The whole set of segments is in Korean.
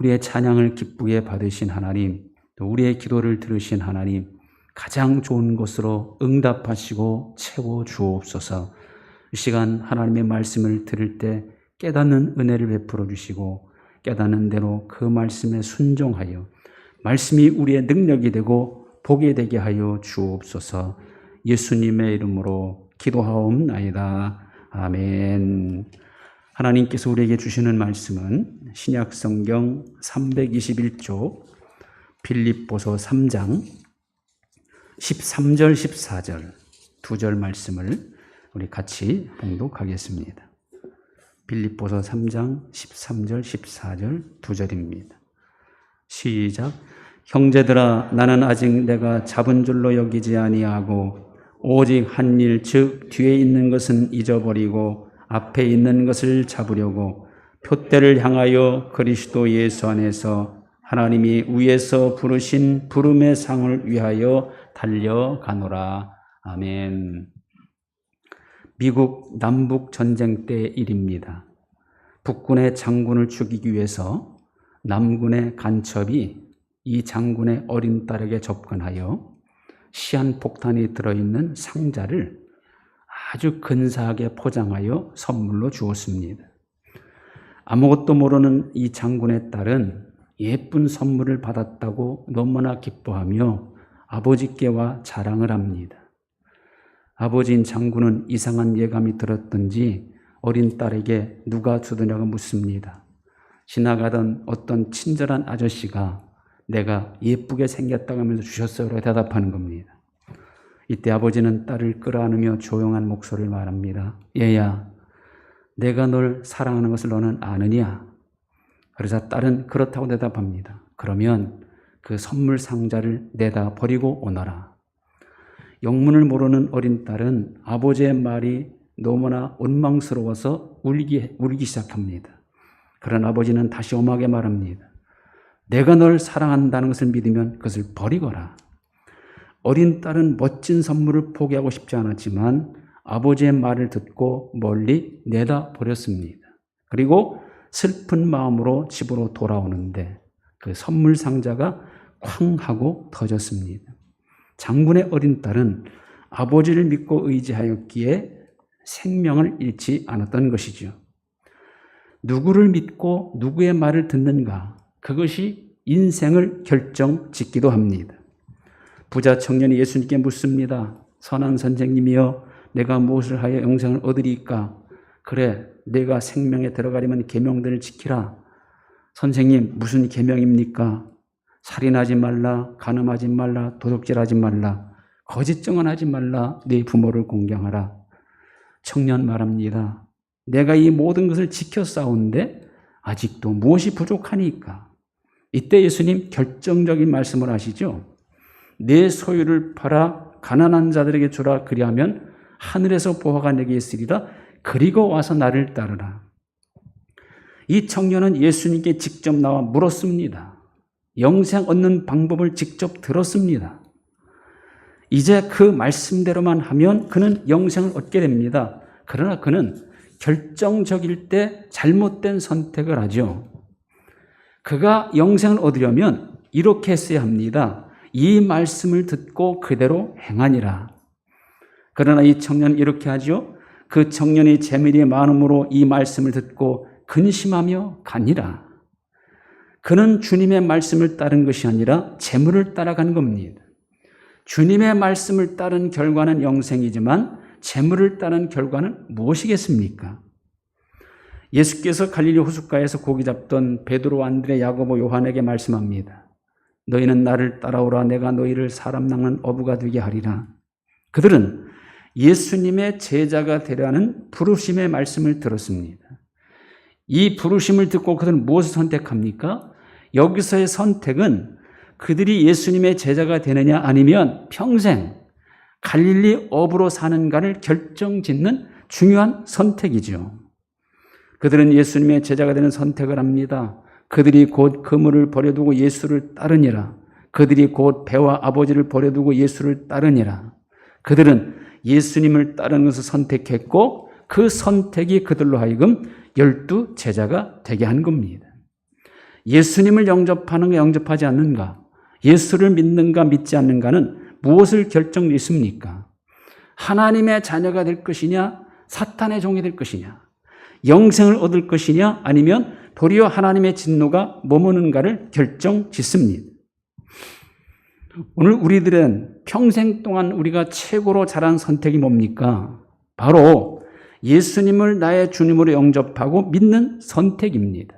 우리의 찬양을 기쁘게 받으신 하나님, 또 우리의 기도를 들으신 하나님, 가장 좋은 것으로 응답하시고 채워 주옵소서. 이 시간 하나님의 말씀을 들을 때 깨닫는 은혜를 베풀어 주시고 깨닫는 대로 그 말씀에 순종하여 말씀이 우리의 능력이 되고 복이 되게 하여 주옵소서. 예수님의 이름으로 기도하옵나이다. 아멘. 하나님께서 우리에게 주시는 말씀은 신약 성경 321쪽 빌립보서 3장 13절 14절 두 절 말씀을 우리 같이 봉독하겠습니다. 빌립보서 3장 13절 14절 두 절입니다. 시작 형제들아 나는 아직 내가 잡은 줄로 여기지 아니하고 오직 한 일 즉 뒤에 있는 것은 잊어버리고 앞에 있는 것을 잡으려고 표대를 향하여 그리스도 예수 안에서 하나님이 위에서 부르신 부름의 상을 위하여 달려가노라. 아멘. 미국 남북 전쟁 때 일입니다. 북군의 장군을 죽이기 위해서 남군의 간첩이 이 장군의 어린 딸에게 접근하여 시한폭탄이 들어있는 상자를 아주 근사하게 포장하여 선물로 주었습니다. 아무것도 모르는 이 장군의 딸은 예쁜 선물을 받았다고 너무나 기뻐하며 아버지께와 자랑을 합니다. 아버지인 장군은 이상한 예감이 들었던지 어린 딸에게 누가 주더냐고 묻습니다. 지나가던 어떤 친절한 아저씨가 내가 예쁘게 생겼다고 하면서 주셨어요. 대답하는 겁니다. 이때 아버지는 딸을 끌어안으며 조용한 목소리를 말합니다. 얘야, 내가 널 사랑하는 것을 너는 아느냐? 그러자 딸은 그렇다고 대답합니다. 그러면 그 선물 상자를 내다 버리고 오너라. 영문을 모르는 어린 딸은 아버지의 말이 너무나 원망스러워서 울기, 울기 시작합니다. 그런 아버지는 다시 엄하게 말합니다. 내가 널 사랑한다는 것을 믿으면 그것을 버리거라. 어린 딸은 멋진 선물을 포기하고 싶지 않았지만 아버지의 말을 듣고 멀리 내다 버렸습니다. 그리고 슬픈 마음으로 집으로 돌아오는데 그 선물 상자가 쾅 하고 터졌습니다. 장군의 어린 딸은 아버지를 믿고 의지하였기에 생명을 잃지 않았던 것이죠. 누구를 믿고 누구의 말을 듣는가, 그것이 인생을 결정 짓기도 합니다. 부자 청년이 예수님께 묻습니다. 선한 선생님이여, 내가 무엇을 하여 영생을 얻으리까? 그래, 내가 생명에 들어가려면 계명들을 지키라. 선생님, 무슨 계명입니까? 살인하지 말라, 간음하지 말라, 도둑질하지 말라, 거짓 증언하지 말라, 네 부모를 공경하라. 청년 말합니다. 내가 이 모든 것을 지켜 싸우는데 아직도 무엇이 부족하니까? 이때 예수님 결정적인 말씀을 하시죠. 내 소유를 팔아 가난한 자들에게 주라 그리하면 하늘에서 보화가 내게 있으리라 그리고 와서 나를 따르라. 이 청년은 예수님께 직접 나와 물었습니다. 영생 얻는 방법을 직접 들었습니다. 이제 그 말씀대로만 하면 그는 영생을 얻게 됩니다. 그러나 그는 결정적일 때 잘못된 선택을 하죠. 그가 영생을 얻으려면 이렇게 했어야 합니다. 이 말씀을 듣고 그대로 행하니라. 그러나 이 청년은 이렇게 하죠. 그 청년이 재밀이 많음으로 이 말씀을 듣고 근심하며 가니라. 그는 주님의 말씀을 따른 것이 아니라 재물을 따라간 겁니다. 주님의 말씀을 따른 결과는 영생이지만 재물을 따른 결과는 무엇이겠습니까? 예수께서 갈릴리 호숫가에서 고기 잡던 베드로, 안드레, 야고보, 요한에게 말씀합니다. 너희는 나를 따라오라 내가 너희를 사람 낚는 어부가 되게 하리라. 그들은 예수님의 제자가 되려는 부르심의 말씀을 들었습니다. 이 부르심을 듣고 그들은 무엇을 선택합니까? 여기서의 선택은 그들이 예수님의 제자가 되느냐 아니면 평생 갈릴리 업으로 사는가를 결정짓는 중요한 선택이죠. 그들은 예수님의 제자가 되는 선택을 합니다. 그들이 곧 그물을 버려두고 예수를 따르니라. 그들이 곧 배와 아버지를 버려두고 예수를 따르니라. 그들은 예수님을 따르는 것을 선택했고 그 선택이 그들로 하여금 열두 제자가 되게 한 겁니다. 예수님을 영접하는가 영접하지 않는가, 예수를 믿는가 믿지 않는가는 무엇을 결정 짓습니까? 하나님의 자녀가 될 것이냐, 사탄의 종이 될 것이냐, 영생을 얻을 것이냐, 아니면 도리어 하나님의 진노가 머무는가를 결정 짓습니다. 오늘 우리들은 평생 동안 우리가 최고로 잘한 선택이 뭡니까? 바로 예수님을 나의 주님으로 영접하고 믿는 선택입니다.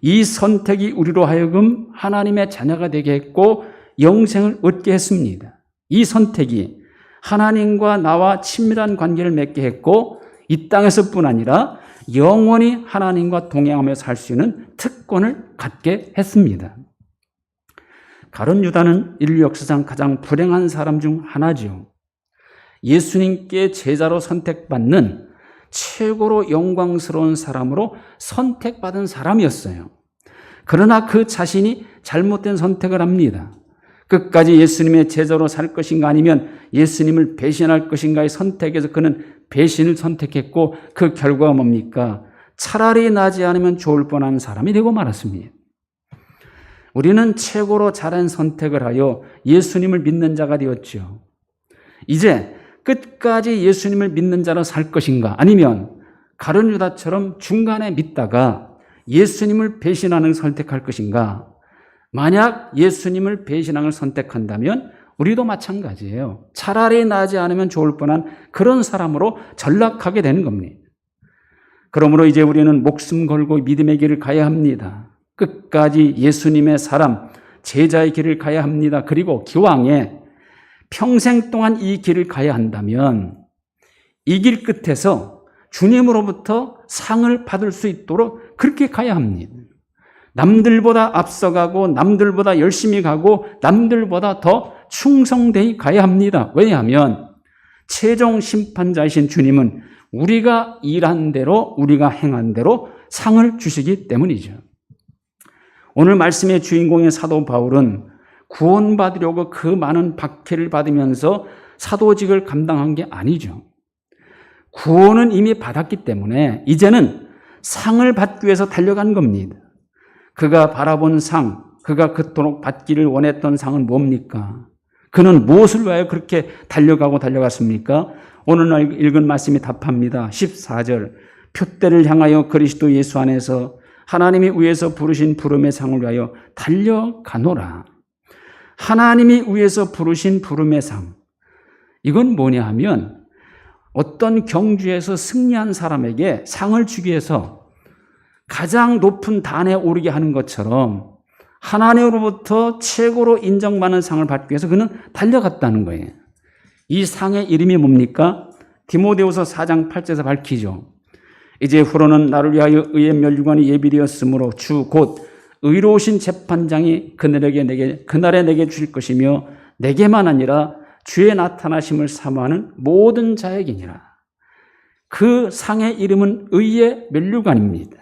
이 선택이 우리로 하여금 하나님의 자녀가 되게 했고 영생을 얻게 했습니다. 이 선택이 하나님과 나와 친밀한 관계를 맺게 했고 이 땅에서뿐 아니라 영원히 하나님과 동행하며 살 수 있는 특권을 갖게 했습니다. 가론 유다는 인류 역사상 가장 불행한 사람 중 하나죠. 예수님께 제자로 선택받는 최고로 영광스러운 사람으로 선택받은 사람이었어요. 그러나 그 자신이 잘못된 선택을 합니다. 끝까지 예수님의 제자로 살 것인가 아니면 예수님을 배신할 것인가의 선택에서 그는 배신을 선택했고 그 결과가 뭡니까? 차라리 나지 않으면 좋을 뻔한 사람이 되고 말았습니다. 우리는 최고로 잘한 선택을 하여 예수님을 믿는 자가 되었죠. 이제 끝까지 예수님을 믿는 자로 살 것인가 아니면 가룟 유다처럼 중간에 믿다가 예수님을 배신하는 선택할 것인가? 만약 예수님을 배신하는 선택한다면 우리도 마찬가지예요. 차라리 나지 않으면 좋을 뻔한 그런 사람으로 전락하게 되는 겁니다. 그러므로 이제 우리는 목숨 걸고 믿음의 길을 가야 합니다. 끝까지 예수님의 사람, 제자의 길을 가야 합니다. 그리고 기왕에 평생 동안 이 길을 가야 한다면 이 길 끝에서 주님으로부터 상을 받을 수 있도록 그렇게 가야 합니다. 남들보다 앞서가고 남들보다 열심히 가고 남들보다 더 충성되이 가야 합니다. 왜냐하면 최종 심판자이신 주님은 우리가 일한 대로 우리가 행한 대로 상을 주시기 때문이죠. 오늘 말씀의 주인공의 사도 바울은 구원받으려고 그 많은 박해를 받으면서 사도직을 감당한 게 아니죠. 구원은 이미 받았기 때문에 이제는 상을 받기 위해서 달려간 겁니다. 그가 바라본 상, 그가 그토록 받기를 원했던 상은 뭡니까? 그는 무엇을 위하여 그렇게 달려가고 달려갔습니까? 오늘 읽은 말씀이 답합니다. 14절. 표대를 향하여 그리스도 예수 안에서 하나님이 위에서 부르신 부름의 상을 위하여 달려가노라. 하나님이 위에서 부르신 부름의 상. 이건 뭐냐 하면 어떤 경주에서 승리한 사람에게 상을 주기 위해서 가장 높은 단에 오르게 하는 것처럼 하나님으로부터 최고로 인정받는 상을 받기 위해서 그는 달려갔다는 거예요. 이 상의 이름이 뭡니까? 디모데후서 4장 8절에서 밝히죠. 이제 후로는 나를 위하여 의의 멸류관이 예비되었으므로 주 곧 의로우신 재판장이 그날에게 내게 그날에 내게 주실 것이며 내게만 아니라 주의 나타나심을 사모하는 모든 자에게니라. 그 상의 이름은 의의 멸류관입니다.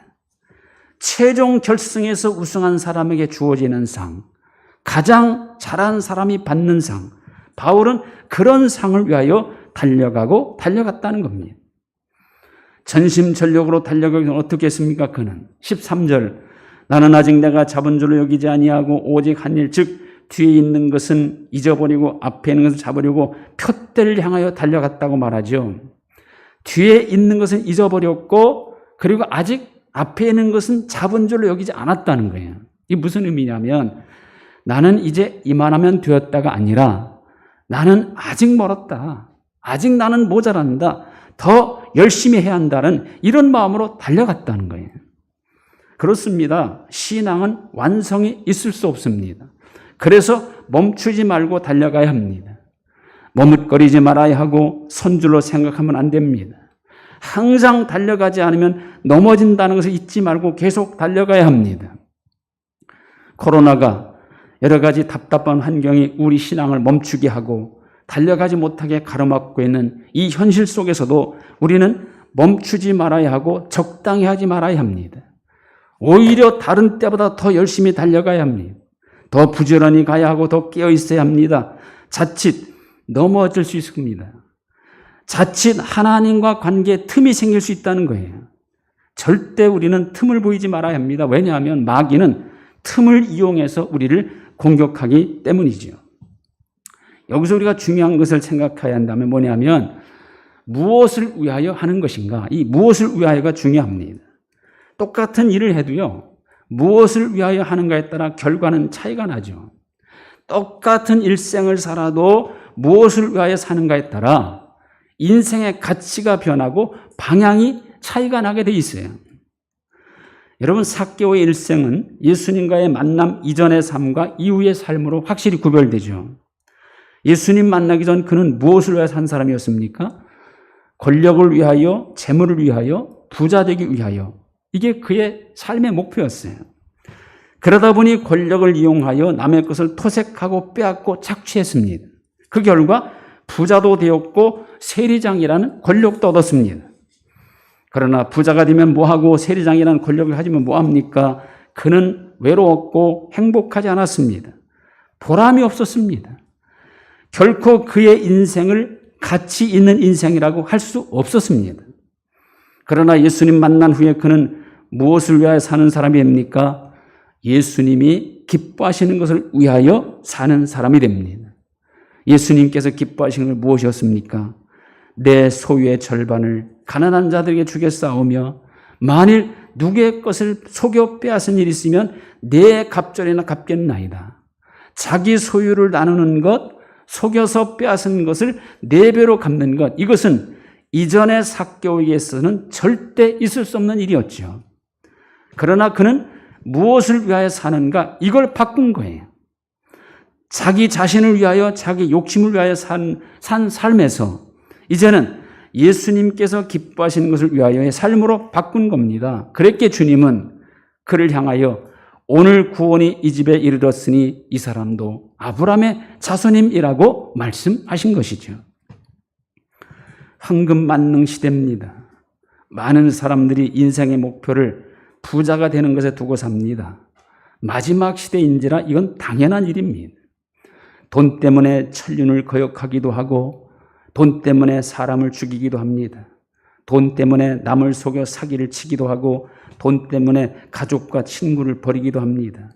최종 결승에서 우승한 사람에게 주어지는 상, 가장 잘한 사람이 받는 상. 바울은 그런 상을 위하여 달려가고 달려갔다는 겁니다. 전심전력으로 달려가기 어떻게 했습니까? 그는 13절 나는 아직 내가 잡은 줄로 여기지 아니하고 오직 한 일 즉 뒤에 있는 것은 잊어버리고 앞에 있는 것을 잡으려고 표대를 향하여 달려갔다고 말하죠. 뒤에 있는 것은 잊어버렸고 그리고 아직 앞에 있는 것은 잡은 줄로 여기지 않았다는 거예요. 이게 무슨 의미냐면 나는 이제 이만하면 되었다가 아니라 나는 아직 멀었다. 아직 나는 모자란다. 더 열심히 해야 한다는 이런 마음으로 달려갔다는 거예요. 그렇습니다. 신앙은 완성이 있을 수 없습니다. 그래서 멈추지 말고 달려가야 합니다. 머뭇거리지 말아야 하고 선줄로 생각하면 안 됩니다. 항상 달려가지 않으면 넘어진다는 것을 잊지 말고 계속 달려가야 합니다. 코로나가 여러 가지 답답한 환경이 우리 신앙을 멈추게 하고 달려가지 못하게 가로막고 있는 이 현실 속에서도 우리는 멈추지 말아야 하고 적당히 하지 말아야 합니다. 오히려 다른 때보다 더 열심히 달려가야 합니다. 더 부지런히 가야 하고 더 깨어 있어야 합니다. 자칫 넘어질 수 있습니다. 자칫 하나님과 관계에 틈이 생길 수 있다는 거예요. 절대 우리는 틈을 보이지 말아야 합니다. 왜냐하면 마귀는 틈을 이용해서 우리를 공격하기 때문이지요. 여기서 우리가 중요한 것을 생각해야 한다면 뭐냐면 무엇을 위하여 하는 것인가? 이 무엇을 위하여가 중요합니다. 똑같은 일을 해도요. 무엇을 위하여 하는가에 따라 결과는 차이가 나죠. 똑같은 일생을 살아도 무엇을 위하여 사는가에 따라 인생의 가치가 변하고 방향이 차이가 나게 돼 있어요. 여러분 사개오의 일생은 예수님과의 만남 이전의 삶과 이후의 삶으로 확실히 구별되죠. 예수님 만나기 전 그는 무엇을 위해 산 사람이었습니까? 권력을 위하여, 재물을 위하여, 부자 되기 위하여. 이게 그의 삶의 목표였어요. 그러다 보니 권력을 이용하여 남의 것을 토색하고 빼앗고 착취했습니다. 그 결과 부자도 되었고 세리장이라는 권력도 얻었습니다. 그러나 부자가 되면 뭐하고 세리장이라는 권력을 가지면 뭐합니까? 그는 외로웠고 행복하지 않았습니다. 보람이 없었습니다. 결코 그의 인생을 가치 있는 인생이라고 할 수 없었습니다. 그러나 예수님 만난 후에 그는 무엇을 위하여 사는 사람입니까? 예수님이 기뻐하시는 것을 위하여 사는 사람이 됩니다. 예수님께서 기뻐하시는 것은 무엇이었습니까? 내 소유의 절반을 가난한 자들에게 주겠사오며 만일 누구의 것을 속여 빼앗은 일이 있으면 내 갑절이나 갚겠나이다. 자기 소유를 나누는 것, 속여서 빼앗은 것을 네 배로 갚는 것, 이것은 이전의 사교에서는 절대 있을 수 없는 일이었죠. 그러나 그는 무엇을 위하여 사는가? 이걸 바꾼 거예요. 자기 자신을 위하여, 자기 욕심을 위하여 산, 산 삶에서 이제는 예수님께서 기뻐하시는 것을 위하여의 삶으로 바꾼 겁니다. 그랬기에 주님은 그를 향하여 오늘 구원이 이 집에 이르렀으니 이 사람도 아브라함의 자손임이라고 말씀하신 것이죠. 황금 만능 시대입니다. 많은 사람들이 인생의 목표를 부자가 되는 것에 두고 삽니다. 마지막 시대인지라 이건 당연한 일입니다. 돈 때문에 천륜을 거역하기도 하고 돈 때문에 사람을 죽이기도 합니다. 돈 때문에 남을 속여 사기를 치기도 하고 돈 때문에 가족과 친구를 버리기도 합니다.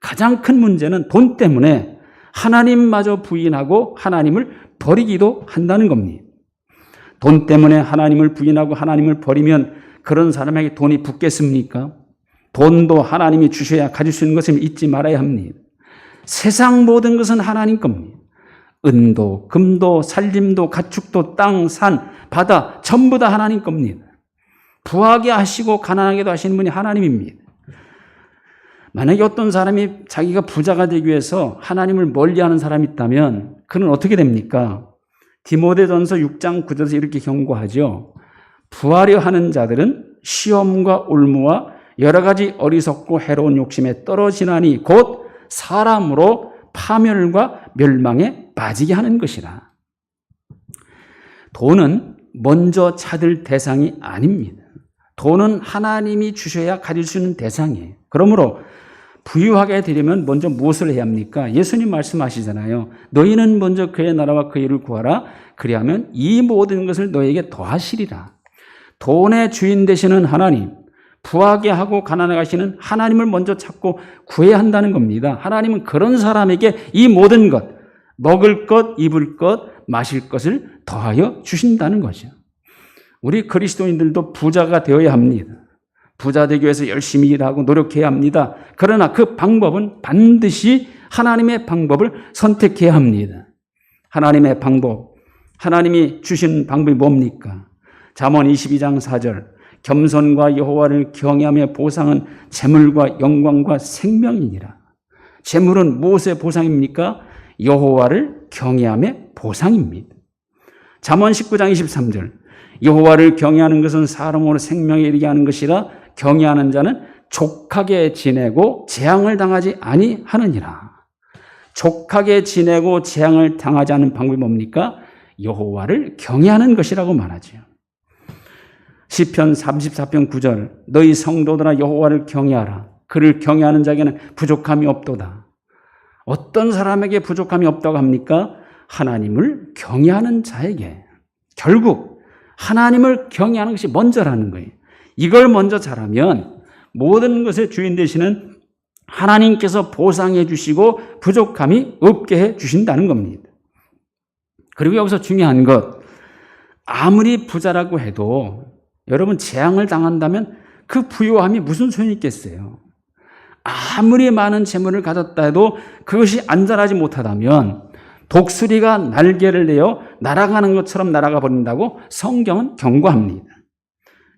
가장 큰 문제는 돈 때문에 하나님마저 부인하고 하나님을 버리기도 한다는 겁니다. 돈 때문에 하나님을 부인하고 하나님을 버리면 그런 사람에게 돈이 붙겠습니까? 돈도 하나님이 주셔야 가질 수 있는 것을 잊지 말아야 합니다. 세상 모든 것은 하나님 겁니다. 은도, 금도, 살림도, 가축도, 땅, 산, 바다, 전부 다 하나님 겁니다. 부하게 하시고 가난하게도 하시는 분이 하나님입니다. 만약에 어떤 사람이 자기가 부자가 되기 위해서 하나님을 멀리 하는 사람이 있다면 그는 어떻게 됩니까? 디모데전서 6장 9절에서 이렇게 경고하죠. 부하려 하는 자들은 시험과 올무와 여러 가지 어리석고 해로운 욕심에 떨어지나니 곧 사람으로 파멸과 멸망에 빠지게 하는 것이라. 돈은 먼저 찾을 대상이 아닙니다. 돈은 하나님이 주셔야 가질 수 있는 대상이에요. 그러므로 부유하게 되려면 먼저 무엇을 해야 합니까? 예수님 말씀하시잖아요. 너희는 먼저 그의 나라와 그 일을 구하라. 그리하면 이 모든 것을 너에게 더하시리라. 돈의 주인 되시는 하나님, 부하게 하고 가난하게 하시는 하나님을 먼저 찾고 구해야 한다는 겁니다. 하나님은 그런 사람에게 이 모든 것, 먹을 것, 입을 것, 마실 것을 더하여 주신다는 거죠. 우리 그리스도인들도 부자가 되어야 합니다. 부자 되기 위해서 열심히 일하고 노력해야 합니다. 그러나 그 방법은 반드시 하나님의 방법을 선택해야 합니다. 하나님의 방법, 하나님이 주신 방법이 뭡니까? 잠언 22장 4절 겸손과 여호와를 경외하며 보상은 재물과 영광과 생명이니라. 재물은 무엇의 보상입니까? 여호와를 경외하며 보상입니다. 잠언 19장 23절 여호와를 경외하는 것은 사람으로 생명에 이르게 하는 것이라 경외하는 자는 족하게 지내고 재앙을 당하지 아니하느니라. 족하게 지내고 재앙을 당하지 않는 방법이 뭡니까? 여호와를 경외하는 것이라고 말하죠. 시편 34편 9절 너희 성도들아 여호와를 경외하라. 그를 경외하는 자에게는 부족함이 없도다. 어떤 사람에게 부족함이 없다고 합니까? 하나님을 경외하는 자에게 결국 하나님을 경외하는 것이 먼저라는 거예요. 이걸 먼저 잘하면 모든 것의 주인 되시는 하나님께서 보상해 주시고 부족함이 없게 해 주신다는 겁니다. 그리고 여기서 중요한 것, 아무리 부자라고 해도 여러분 재앙을 당한다면 그 부유함이 무슨 소용이 있겠어요? 아무리 많은 재물을 가졌다 해도 그것이 안전하지 못하다면 독수리가 날개를 내어 날아가는 것처럼 날아가 버린다고 성경은 경고합니다.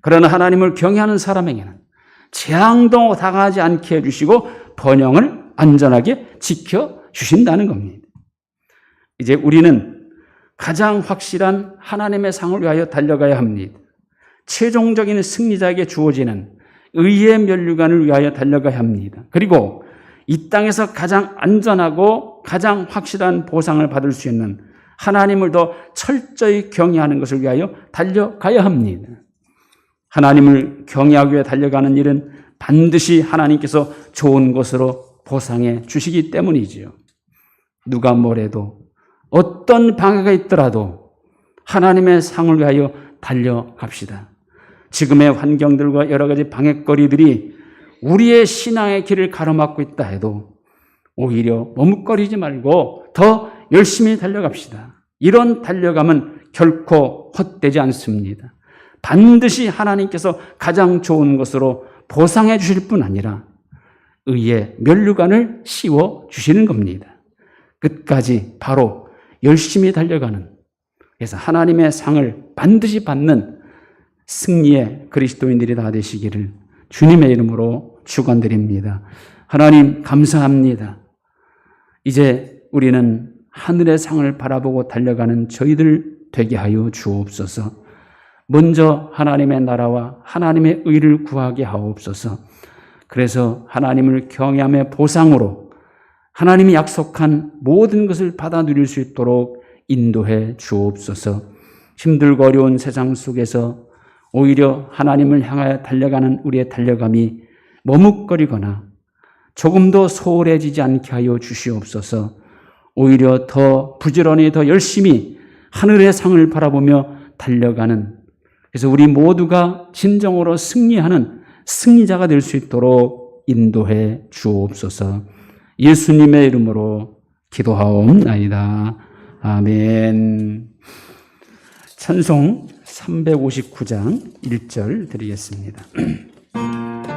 그러나 하나님을 경외하는 사람에게는 재앙도 당하지 않게 해주시고 번영을 안전하게 지켜 주신다는 겁니다. 이제 우리는 가장 확실한 하나님의 상을 위하여 달려가야 합니다. 최종적인 승리자에게 주어지는 의의 면류관을 위하여 달려가야 합니다. 그리고 이 땅에서 가장 안전하고 가장 확실한 보상을 받을 수 있는 하나님을 더 철저히 경외하는 것을 위하여 달려가야 합니다. 하나님을 경외하기 위해 달려가는 일은 반드시 하나님께서 좋은 것으로 보상해 주시기 때문이지요. 누가 뭐래도 어떤 방해가 있더라도 하나님의 상을 위하여 달려갑시다. 지금의 환경들과 여러 가지 방해거리들이 우리의 신앙의 길을 가로막고 있다 해도 오히려 머뭇거리지 말고 더 열심히 달려갑시다. 이런 달려감은 결코 헛되지 않습니다. 반드시 하나님께서 가장 좋은 것으로 보상해 주실 뿐 아니라 의의 면류관을 씌워 주시는 겁니다. 끝까지 바로 열심히 달려가는 그래서 하나님의 상을 반드시 받는 승리의 그리스도인들이 다 되시기를 주님의 이름으로 축원드립니다. 하나님 감사합니다. 이제 우리는 하늘의 상을 바라보고 달려가는 저희들 되게 하여 주옵소서. 먼저 하나님의 나라와 하나님의 의를 구하게 하옵소서. 그래서 하나님을 경외함의 보상으로 하나님이 약속한 모든 것을 받아 누릴 수 있도록 인도해 주옵소서. 힘들고 어려운 세상 속에서 오히려 하나님을 향하여 달려가는 우리의 달려감이 머뭇거리거나 조금도 소홀해지지 않게 하여 주시옵소서. 오히려 더 부지런히 더 열심히 하늘의 상을 바라보며 달려가는 그래서 우리 모두가 진정으로 승리하는 승리자가 될 수 있도록 인도해 주옵소서. 예수님의 이름으로 기도하옵나이다. 아멘. 찬송 359장 1절 드리겠습니다.